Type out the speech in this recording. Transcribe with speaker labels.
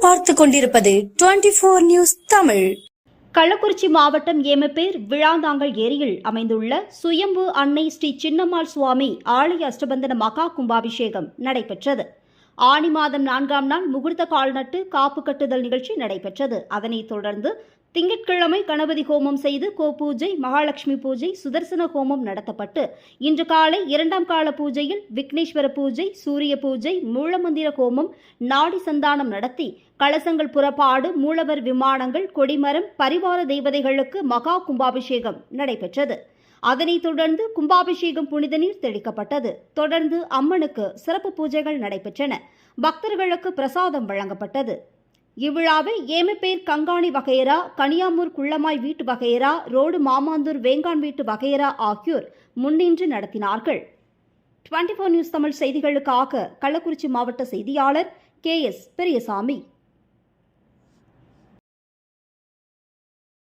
Speaker 1: பார்த்து கொண்டிருப்பது twenty four news Tamil.
Speaker 2: Kallakurichi மாவட்டம் ஏமப்பேர் விழாந்தாங்கல் ஏரியில் அமைந்துள்ள சுயம்பு அன்னை ஸ்ரீ சின்னம்மாள் சுவாமி ஆலய அஷ்டபந்தன மகா கும்பாபிஷேகம் நடைபெற்றது. ஆனி மாதம் நான்காம் நாள் முகூர்த்த கால் நட்டு காப்பு கட்டுதல் நிகழ்ச்சி நடைபெற்றது. அதனைத் தொடர்ந்து திங்கட்கிழமை கணபதி ஹோமம் செய்து கோபூஜை மகாலட்சுமி பூஜை சுதர்சன ஹோமம் நடத்தப்பட்டு இன்று காலை இரண்டாம் கால பூஜையில் விக்னேஸ்வர பூஜை சூரிய பூஜை மூலமந்திர ஹோமம் நாடி சந்தானம் நடத்தி கலசங்கள் புறப்பாடு மூலவர் விமானங்கள் கொடிமரம் பரிவார தெய்வதைகளுக்கு மகா கும்பாபிஷேகம் நடைபெற்றது. அதனைத் தொடர்ந்து கும்பாபிஷேகம் புனித நீர் தெளிக்கப்பட்டது. தொடர்ந்து அம்மனுக்கு சிறப்பு பூஜைகள் நடைபெற்றன. பக்தர்களுக்கு பிரசாதம் வழங்கப்பட்டது. இவ்விழாவை ஏமப்பேர் கங்காணி வகையரா கனியாமூர் குள்ளமாய் வீட்டு வகையரா ரோடு மாமாந்தூர் வேங்கான் வீட்டு வகையரா ஆகியோர் முன்னின்று நடத்தினார்கள். டுவெண்டி நியூஸ் தமிழ் செய்திகளுக்காக கள்ளக்குறிச்சி மாவட்ட செய்தியாளர் கே எஸ் பெரியசாமி.